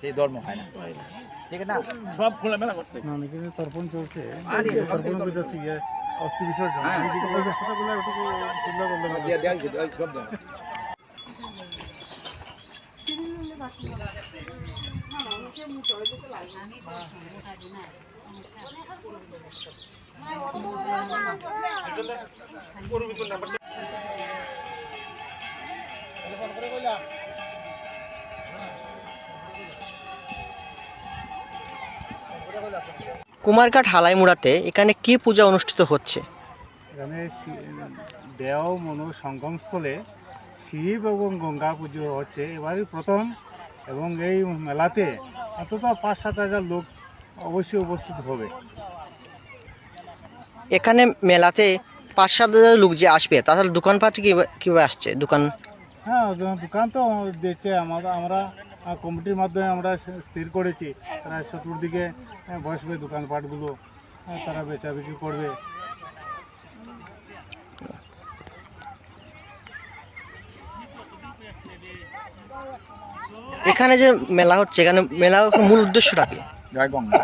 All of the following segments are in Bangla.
সেই ধর্ম হয় না। ঠিক না? সব খোলামেলা করতে। না অনেকে তর্পণ চলছে তর্পণ করতেছি অস্থি বিসর্জন হ্যাঁ। কথাগুলো ওই সব। কুমারঘাট হালাইমুড়াতে এখানে কি পূজা অনুষ্ঠিত হচ্ছে? এখানে দেও, মনু সঙ্গমস্থলে শিব এবং গঙ্গা পুজো হচ্ছে। এবারই প্রথম এবং এই মেলাতে অন্তত পাঁচ সাত হাজার লোক অবশ্যই উপস্থিত হবে। এখানে মেলাতে পাঁচ সাত হাজার লোক যে আসবে তাহলে দোকানপাট কীভাবে কীভাবে আসছে? দোকান হ্যাঁ দোকান তো দিচ্ছে আমাদের আমরা কমিটির মাধ্যমে আমরা স্থির করেছি। তারা চতুর্দিকে বসবে দোকানপাটগুলো তারা বেচা বিক্রি করবে। এখানে যে মেলা হচ্ছে, এখানে মেলা মূল উদ্দেশ্যটা কি? জয় গঙ্গা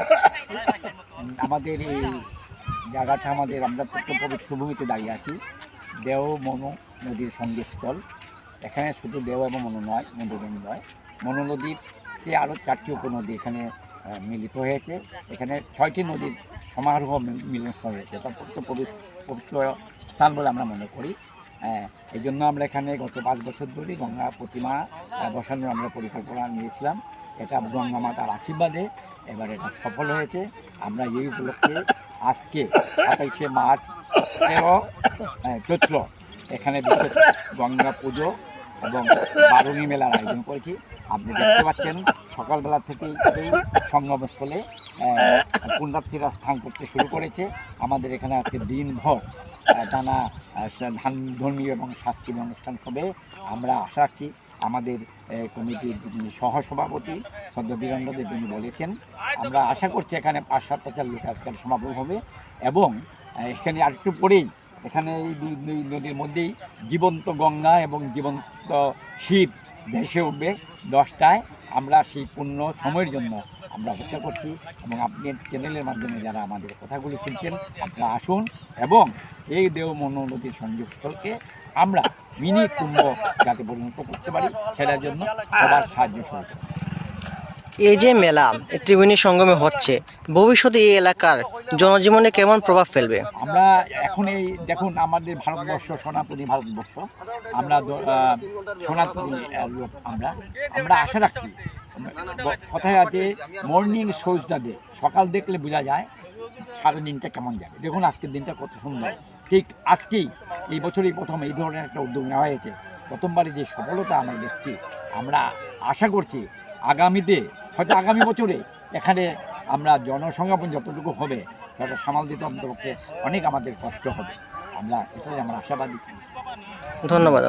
আমাদের এই জায়গাটা আমাদের, আমরা পবিত্র ভূমিতে দাঁড়িয়ে আছি। দেও, মনু নদীর সঙ্গীতস্থল। এখানে শুধু দেও এবং মনু নয়, মধুবন নয়। মনু নদীতে আরও চারটি উপনদী এখানে মিলিত হয়েছে। এখানে ছয়টি নদীর সমারোহ মিলনস্থল হয়েছে। এটা পবিত্র পবিত্র স্থান বলে আমরা মনে করি। হ্যাঁ এই জন্য আমরা এখানে গত পাঁচ বছর ধরে গঙ্গা প্রতিমা বসানোর আমরা পরিকল্পনা নিয়েছিলাম। এটা গঙ্গা মাতার আশীর্বাদে এবার এটা সফল হয়েছে। আমরা এই উপলক্ষে আজকে সাতাইশে মার্চ তেরো আহ, চৈত্র এখানে বিশেষ গঙ্গা পুজো এবং বারুণী মেলার আয়োজন করেছি। আপনি দেখতে পাচ্ছেন সকালবেলা থেকেই এই সঙ্গমস্থলে পুণ্যার্থীরা স্থান করতে শুরু করেছে। আমাদের এখানে আজকে দিনভর টানা ধান, ধর্মীয় এবং সাংস্কৃতিক অনুষ্ঠান হবে। আমরা আশা রাখছি আমাদের কমিটির সহসভাপতি, সদ্য বীরেন্দ্রদেব, তিনি বলেছেন। আমরা আশা করছি এখানে পাঁচ সাত হাজার লোক আজকাল সমাগম হবে এবং এখানে আরেকটু পরেই, এখানে এই দুই নদীর মধ্যেই জীবন্ত গঙ্গা এবং জীবন্ত শিব ভেসে উঠবে দশটায়। আমরা সেই পূর্ণ সময়ের জন্য আমরা অপেক্ষা করছি এবং আপনি চ্যানেলের মাধ্যমে যারা আমাদের কথাগুলি শুনছেন আপনারা আসুন এবং এই দেও মনো নদীর সংযোগস্থলকে আমরা মিনি কুম্ভ যাতে পরিণত করতে পারি সেটার জন্য সবার সাহায্য সহযোগিতা এই যে মেলা ত্রিবেণী সঙ্গমে হচ্ছে ভবিষ্যতে এই এলাকার জনজীবনে কেমন প্রভাব ফেলবে? আমরা এখন এই দেখুন আমাদের ভারতবর্ষ সনাতনী ভারতবর্ষ আমরা সনাতনী লোক আমরা আমরা আশা রাখছি কথায় আছে মর্নিং সোজটা ডে সকাল দেখলে বোঝা যায় সারা দিনটা কেমন যাবে। দেখুন আজকের দিনটা কত সুন্দর। ঠিক আজকেই, এই বছরই প্রথম এই ধরনের একটা উদ্যোগ নেওয়া হয়েছে। প্রথমবারে যে সফলতা আমরা দেখছি, আমরা আশা করছি আগামীতে, হয়তো আগামী বছরে এখানে আমরা জনসংখ্যাপন যতটুকু হবে, সেটা সামাল দিতে অন্তপক্ষে অনেক আমাদের কষ্ট হবে। আমরা এটাই আমরা আশাবাদী। ধন্যবাদ।